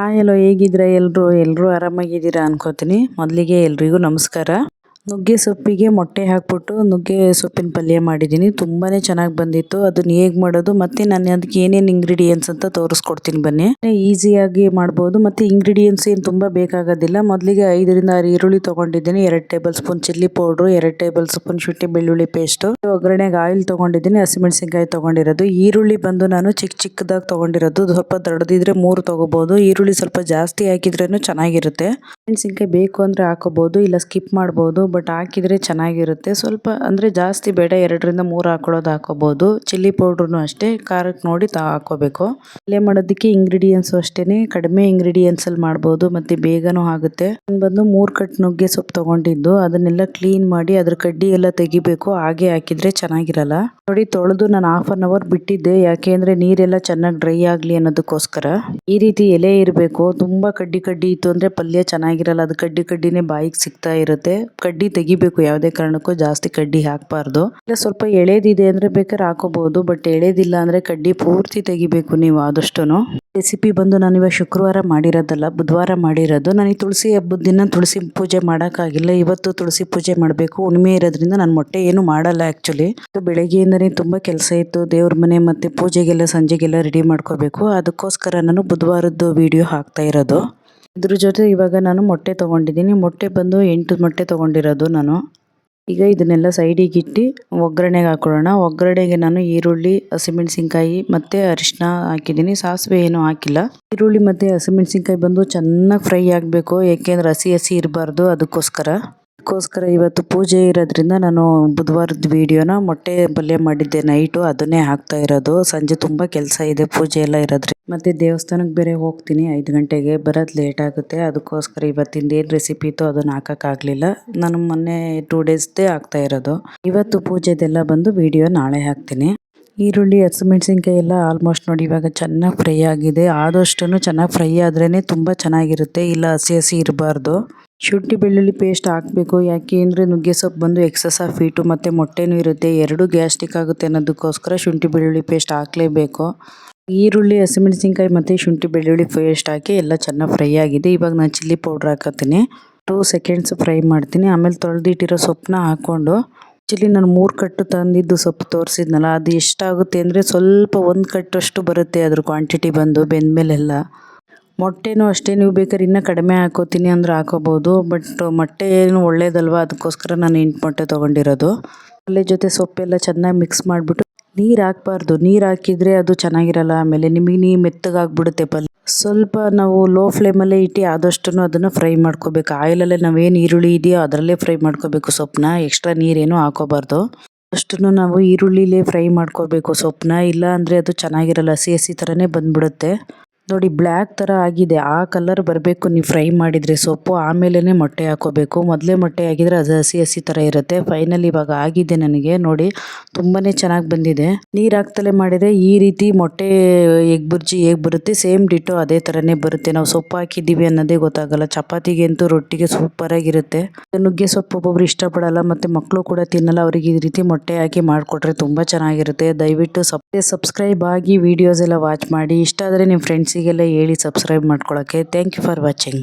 Hi hello ಹೇಗಿದ್ದೀರಾ? ಎಲ್ಲರೂ ಎಲ್ಲರೂ ಆರಾಮಾಗಿದ್ದೀರಾ ಅನ್ಕೋತೀನಿ. ಮೊದಲಿಗೆ ಎಲ್ರಿಗೂ ನಮಸ್ಕಾರ. ನುಗ್ಗೆ ಸೊಪ್ಪಿಗೆ ಮೊಟ್ಟೆ ಹಾಕ್ಬಿಟ್ಟು ನುಗ್ಗೆ ಸೊಪ್ಪಿನ ಪಲ್ಯ ಮಾಡಿದ್ದೀನಿ. ತುಂಬಾ ಚೆನ್ನಾಗಿ ಬಂದಿತ್ತು. ಅದನ್ನ ಹೇಗೆ ಮಾಡೋದು ಮತ್ತು ನಾನು ಅದಕ್ಕೆ ಏನೇನು ಇಂಗ್ರೀಡಿಯೆಂಟ್ಸ್ ಅಂತ ತೋರಿಸ್ಕೊಡ್ತೀನಿ ಬನ್ನಿ. ಈಸಿಯಾಗಿ ಮಾಡ್ಬೋದು. ಮತ್ತು ಇಂಗ್ರೀಡಿಯೆಂಟ್ಸ್ ಏನು ತುಂಬ ಬೇಕಾಗೋದಿಲ್ಲ. ಮೊದಲಿಗೆ ಐದರಿಂದ ಆರು ಈರುಳ್ಳಿ ತೊಗೊಂಡಿದ್ದೀನಿ. ಎರಡು ಟೇಬಲ್ ಸ್ಪೂನ್ ಚಿಲ್ಲಿ ಪೌಡ್ರು ಎರಡು ಟೇಬಲ್ ಸ್ಪೂನ್ ಶುಂಠಿ ಬೆಳ್ಳುಳ್ಳಿ ಪೇಸ್ಟು ಒಗ್ಗರಣೆಗೆ ಆಯಿಲ್ ತೊಗೊಂಡಿದ್ದೀನಿ. ಹಸಿಮೆಣಸಿನ್ಕಾಯಿ ತೊಗೊಂಡಿರೋದು. ಈರುಳ್ಳಿ ಬಂದು ನಾನು ಚಿಕ್ಕ ಚಿಕ್ಕದಾಗಿ ತೊಗೊಂಡಿರೋದು. ಸ್ವಲ್ಪ ದೊಡ್ಡದಿದ್ರೆ ಮೂರು ತೊಗೋಬೋದು. ಈರುಳ್ಳಿ ಸ್ವಲ್ಪ ಜಾಸ್ತಿ ಹಾಕಿದ್ರೂ ಚೆನ್ನಾಗಿರುತ್ತೆ. ಮೆಣಸಿನ್ಕಾಯಿ ಬೇಕು ಅಂದರೆ ಹಾಕೋಬೋದು, ಇಲ್ಲ ಸ್ಕಿಪ್ ಮಾಡ್ಬೋದು ಬಟ್ ಹಾಕಿದರೆ ಚೆನ್ನಾಗಿರುತ್ತೆ. ಸ್ವಲ್ಪ ಅಂದರೆ ಜಾಸ್ತಿ ಬೇಡ, ಎರಡರಿಂದ ಮೂರು ಹಾಕೊಳ್ಳೋದು ಹಾಕೋಬೋದು. ಚಿಲ್ಲಿ ಪೌಡ್ರೂ ಅಷ್ಟೇ ಖಾರಕ್ಕೆ ನೋಡಿ ತಾ ಹಾಕೋಬೇಕು. ಪಲ್ಯ ಮಾಡೋದಕ್ಕೆ ಇಂಗ್ರೀಡಿಯೆಂಟ್ಸು ಅಷ್ಟೇ ಕಡಿಮೆ ಇಂಗ್ರೀಡಿಯೆಂಟ್ಸಲ್ಲಿ ಮಾಡ್ಬೋದು, ಮತ್ತು ಬೇಗನೂ ಆಗುತ್ತೆ. ಬಂದು ಮೂರು ಕಟ್ ನುಗ್ಗೆ ಸೊಪ್ಪು ತೊಗೊಂಡಿದ್ದು, ಅದನ್ನೆಲ್ಲ ಕ್ಲೀನ್ ಮಾಡಿ ಅದ್ರ ಕಡ್ಡಿ ಎಲ್ಲ ತೆಗಿಬೇಕು, ಹಾಗೆ ಹಾಕಿದರೆ ಚೆನ್ನಾಗಿರಲ್ಲ. ನೋಡಿ, ತೊಳೆದು ನಾನು ಹಾಫ್ ಆನ್ ಅವರ್ ಬಿಟ್ಟಿದ್ದೆ, ಯಾಕೆ ಅಂದರೆ ನೀರೆಲ್ಲ ಚೆನ್ನಾಗಿ ಡ್ರೈ ಆಗಲಿ ಅನ್ನೋದಕ್ಕೋಸ್ಕರ. ಈ ರೀತಿ ಎಲೆ ಇರಬೇಕು, ತುಂಬ ಕಡ್ಡಿ ಕಡ್ಡಿ ಇತ್ತು ಅಂದರೆ ಪಲ್ಯ ಚೆನ್ನಾಗಿರಲ್ಲ ಅದು ಕಡ್ಡಿ ಕಡ್ಡಿನೇ ಬಾಯಿಗೆ ಸಿಗ್ತಾ ಇರುತ್ತೆ. ಕಡ್ಡಿ ತೆಗಿಬೇಕು ಯಾವುದೇ ಕಾರಣಕ್ಕೂ, ಜಾಸ್ತಿ ಕಡ್ಡಿ ಹಾಕಬಾರ್ದು. ಇಲ್ಲ, ಸ್ವಲ್ಪ ಎಳೆದಿದೆ ಅಂದರೆ ಬೇಕಾದ್ರೆ ಹಾಕೋಬಹುದು ಬಟ್ ಎಳೆದಿಲ್ಲ ಅಂದರೆ ಕಡ್ಡಿ ಪೂರ್ತಿ ತೆಗಿಬೇಕು ನೀವು ಆದಷ್ಟು ರೆಸಿಪಿ ಬಂದು ನಾನು ಇವಾಗ ಶುಕ್ರವಾರ ಮಾಡಿರೋದಲ್ಲ, ಬುಧವಾರ ಮಾಡಿರೋದು. ನನಗೆ ತುಳಸಿ ಹಬ್ಬದ ದಿನ ತುಳಸಿ ಪೂಜೆ ಮಾಡೋಕ್ಕಾಗಿಲ್ಲ. ಇವತ್ತು ತುಳಸಿ ಪೂಜೆ ಮಾಡಬೇಕು. ಹುಣ್ಣಿಮೆ ಇರೋದ್ರಿಂದ ನಾನು ಮೊಟ್ಟೆ ಏನು ಮಾಡಲ್ಲ ಆ್ಯಕ್ಚುಲಿ ಬೆಳಗ್ಗೆಯಿಂದನೇ ತುಂಬ ಕೆಲಸ ಇತ್ತು. ದೇವ್ರ ಮನೆ ಮತ್ತು ಪೂಜೆಗೆಲ್ಲ, ಸಂಜೆಗೆಲ್ಲ ರೆಡಿ ಮಾಡ್ಕೋಬೇಕು. ಅದಕ್ಕೋಸ್ಕರ ನಾನು ಬುಧವಾರದ್ದು ವಿಡಿಯೋ ಹಾಕ್ತಾ ಇರೋದು. ಇದ್ರ ಜೊತೆ ಇವಾಗ ನಾನು ಮೊಟ್ಟೆ ತೊಗೊಂಡಿದ್ದೀನಿ. ಮೊಟ್ಟೆ ಬಂದು ಎಂಟು ಮೊಟ್ಟೆ ತೊಗೊಂಡಿರೋದು ನಾನು. ಈಗ ಇದನ್ನೆಲ್ಲ ಸೈಡಿಗೆ ಇಟ್ಟು ಒಗ್ಗರಣೆಗೆ ಹಾಕೊಳ್ಳೋಣ. ಒಗ್ಗರಣೆಗೆ ನಾನು ಈರುಳ್ಳಿ, ಹಸಿಮೆಣಸಿನ್ಕಾಯಿ ಮತ್ತು ಅರಿಶಿನ ಹಾಕಿದ್ದೀನಿ. ಸಾಸಿವೆ ಏನೂ ಹಾಕಿಲ್ಲ. ಈರುಳ್ಳಿ ಮತ್ತು ಹಸಿಮೆಣಸಿನ್ಕಾಯಿ ಬಂದು ಚೆನ್ನಾಗಿ ಫ್ರೈ ಆಗಬೇಕು. ಏಕೆಂದರೆ ಹಸಿ ಹಸಿ ಇರಬಾರ್ದು ಅದಕ್ಕೋಸ್ಕರ. ಅದಕ್ಕೋಸ್ಕರ ಇವತ್ತು ಪೂಜೆ ಇರೋದ್ರಿಂದ ನಾನು ಬುಧವಾರದ ವೀಡಿಯೋನ ಮೊಟ್ಟೆ ಪಲ್ಯ ಮಾಡಿದ್ದೆ ನೈಟು ಅದನ್ನೇ ಹಾಕ್ತಾ ಇರೋದು. ಸಂಜೆ ತುಂಬ ಕೆಲಸ ಇದೆ, ಪೂಜೆ ಎಲ್ಲ ಇರೋದ್ರಿಂದ ಮತ್ತು ದೇವಸ್ಥಾನಕ್ಕೆ ಬೇರೆ ಹೋಗ್ತೀನಿ, ಐದು ಗಂಟೆಗೆ ಬರೋದು ಲೇಟ್ ಆಗುತ್ತೆ. ಅದಕ್ಕೋಸ್ಕರ ಇವತ್ತಿಂದ ಏನು ರೆಸಿಪಿ ಇತ್ತು ಅದನ್ನು ಹಾಕೋಕ್ಕಾಗಲಿಲ್ಲ ನಾನು ಮೊನ್ನೆ ಟೂ ಡೇಸ್ದೇ ಹಾಕ್ತಾ ಇರೋದು. ಇವತ್ತು ಪೂಜೆದೆಲ್ಲ ಬಂದು ವೀಡಿಯೋ ನಾಳೆ ಹಾಕ್ತೀನಿ. ಈರುಳ್ಳಿ, ಹಸಿಮೆಣ್ಸಿನ್ಕಾಯಿ ಎಲ್ಲ ಆಲ್ಮೋಸ್ಟ್ ನೋಡಿ ಇವಾಗ ಚೆನ್ನಾಗಿ ಫ್ರೈ ಆಗಿದೆ. ಆದಷ್ಟು ಚೆನ್ನಾಗಿ ಫ್ರೈ ಆದ್ರೇ ತುಂಬ ಚೆನ್ನಾಗಿರುತ್ತೆ. ಇಲ್ಲ ಹಸಿ ಹಸಿ ಇರಬಾರ್ದು. ಶುಂಠಿ ಬೆಳ್ಳುಳ್ಳಿ ಪೇಸ್ಟ್ ಹಾಕಬೇಕು. ಯಾಕೆ ಅಂದರೆ ನುಗ್ಗೆ ಸೊಪ್ಪು ಬಂದು ಎಕ್ಸಸ್ ಆಫ್ ಹೀಟು ಮತ್ತು ಮೊಟ್ಟೆನೂ ಇರುತ್ತೆ. ಎರಡೂ ಗ್ಯಾಸ್ಟಿಕ್ ಆಗುತ್ತೆ ಅನ್ನೋದಕ್ಕೋಸ್ಕರ ಶುಂಠಿ ಬೆಳ್ಳುಳ್ಳಿ ಪೇಸ್ಟ್ ಹಾಕಲೇಬೇಕು. ಈರುಳ್ಳಿ, ಹಸಿಮೆಣಸಿನ್ಕಾಯಿ ಮತ್ತು ಶುಂಠಿ ಬೆಳ್ಳುಳ್ಳಿ ಪೇಸ್ಟ್ ಹಾಕಿ ಎಲ್ಲ ಚೆನ್ನಾಗಿ ಫ್ರೈ ಆಗಿದೆ. ಇವಾಗ ನಾನು ಚಿಲ್ಲಿ ಪೌಡ್ರ್ ಹಾಕತ್ತೀನಿ. ಟೂ ಸೆಕೆಂಡ್ಸ್ ಫ್ರೈ ಮಾಡ್ತೀನಿ. ಆಮೇಲೆ ತೊಳೆದಿಟ್ಟಿರೋ ಸೊಪ್ಪನ್ನ ಹಾಕ್ಕೊಂಡು ಚಿಲ್ಲಿ ನಾನು ಮೂರು ಕಟ್ಟು ತಂದಿದ್ದು ಸೊಪ್ಪು ತೋರಿಸಿದ್ನಲ್ಲ, ಅದು ಎಷ್ಟಾಗುತ್ತೆ ಅಂದರೆ ಸ್ವಲ್ಪ ಒಂದು ಕಟ್ಟಷ್ಟು ಬರುತ್ತೆ ಅದ್ರ ಕ್ವಾಂಟಿಟಿ ಬಂದು ಬೆಂದಮೇಲೆಲ್ಲ. ಮೊಟ್ಟೆನೂ ಅಷ್ಟೇ ನೀವು ಬೇಕಾದ್ರೆ ಇನ್ನೂ ಕಡಿಮೆ ಹಾಕೋತೀನಿ ಅಂದ್ರೆ ಹಾಕೋಬೋದು ಬಟ್ ಮೊಟ್ಟೆ ಏನು ಒಳ್ಳೇದಲ್ವ? ಅದಕ್ಕೋಸ್ಕರ ನಾನು ಎಂಟು ಮೊಟ್ಟೆ ತೊಗೊಂಡಿರೋದು. ಅಲ್ಲೇ ಜೊತೆ ಸೊಪ್ಪೆಲ್ಲ ಚೆನ್ನಾಗಿ ಮಿಕ್ಸ್ ಮಾಡಿಬಿಟ್ಟು ನೀರು ಹಾಕ್ಬಾರ್ದು. ನೀರು ಹಾಕಿದರೆ ಅದು ಚೆನ್ನಾಗಿರಲ್ಲ, ಆಮೇಲೆ ನಿಮಗೆ ನೀ ಮೆತ್ತಗಾಗ್ಬಿಡುತ್ತೆ ಪಲ್ಯ. ಸ್ವಲ್ಪ ನಾವು ಲೋ ಫ್ಲೇಮಲ್ಲೇ ಇಟ್ಟು ಆದಷ್ಟು ಅದನ್ನು ಫ್ರೈ ಮಾಡ್ಕೋಬೇಕು. ಆಯಿಲಲ್ಲೇ ನಾವೇನು ಈರುಳ್ಳಿ ಇದೆಯೋ ಅದರಲ್ಲೇ ಫ್ರೈ ಮಾಡ್ಕೋಬೇಕು ಸೊಪ್ಪನ್ನ. ಎಕ್ಸ್ಟ್ರಾ ನೀರೇನು ಹಾಕೋಬಾರ್ದು. ಅಷ್ಟು ನಾವು ಈರುಳ್ಳಿಲೇ ಫ್ರೈ ಮಾಡ್ಕೋಬೇಕು ಸೊಪ್ಪನ್ನ. ಇಲ್ಲ ಅಂದರೆ ಅದು ಚೆನ್ನಾಗಿರಲ್ಲ. ಹಸಿ ಹಸಿ ಥರನೇ ಬಂದ್ಬಿಡುತ್ತೆ. ನೋಡಿ, ಬ್ಲ್ಯಾಕ್ ಥರ ಆಗಿದೆ. ಆ ಕಲರ್ ಬರಬೇಕು. ನೀವು ಫ್ರೈ ಮಾಡಿದರೆ ಸೊಪ್ಪು ಆಮೇಲೆ ಮೊಟ್ಟೆ ಹಾಕೋಬೇಕು. ಮೊದಲೇ ಮೊಟ್ಟೆ ಹಾಕಿದರೆ ಅದು ಹಸಿ ಹಸಿ ಥರ ಇರುತ್ತೆ. ಫೈನಲ್ ಇವಾಗ ಆಗಿದೆ ನನಗೆ. ನೋಡಿ ತುಂಬಾ ಚೆನ್ನಾಗಿ ಬಂದಿದೆ. ನೀರು ಹಾಕ್ತಲೇ ಮಾಡಿದರೆ ಈ ರೀತಿ ಮೊಟ್ಟೆ ಎಗ್ ಬುರ್ಜಿ, ಹೇಗೆ ಬರುತ್ತೆ? ಸೇಮ್ ಡಿಟೋ ಅದೇ ಥರನೇ ಬರುತ್ತೆ. ನಾವು ಸೊಪ್ಪು ಹಾಕಿದ್ದೀವಿ ಅನ್ನೋದೇ ಗೊತ್ತಾಗಲ್ಲ. ಚಪಾತಿಗೆ ಅಂತೂ ರೊಟ್ಟಿಗೆ ಸೂಪರಾಗಿರುತ್ತೆ ನುಗ್ಗೆ ಸೊಪ್ಪು ಒಬ್ಬೊಬ್ರು ಇಷ್ಟಪಡಲ್ಲ, ಮತ್ತು ಮಕ್ಕಳು ಕೂಡ ತಿನ್ನಲ್ಲ. ಅವರಿಗೆ ಈ ರೀತಿ ಮೊಟ್ಟೆ ಹಾಕಿ ಮಾಡಿಕೊಟ್ರೆ ತುಂಬ ಚೆನ್ನಾಗಿರುತ್ತೆ. ದಯವಿಟ್ಟು ಸಬ್ಸ್ಕ್ರೈಬ್ ಆಗಿ ವೀಡಿಯೋಸ್ ಎಲ್ಲ ವಾಚ್ ಮಾಡಿ. ಇಷ್ಟ ಆದರೆ ನಿಮ್ಮ ಫ್ರೆಂಡ್ಸಿಗೆ ಫ್ರೆಂಡ್ಸಿಗೆಲ್ಲ ಹೇಳಿ ಸಬ್ಸ್ಕ್ರೈಬ್ ಮಾಡ್ಕೊಳ್ಳೋಕ್ಕೆ ಥ್ಯಾಂಕ್ ಯು ಫಾರ್ ವಾಚಿಂಗ್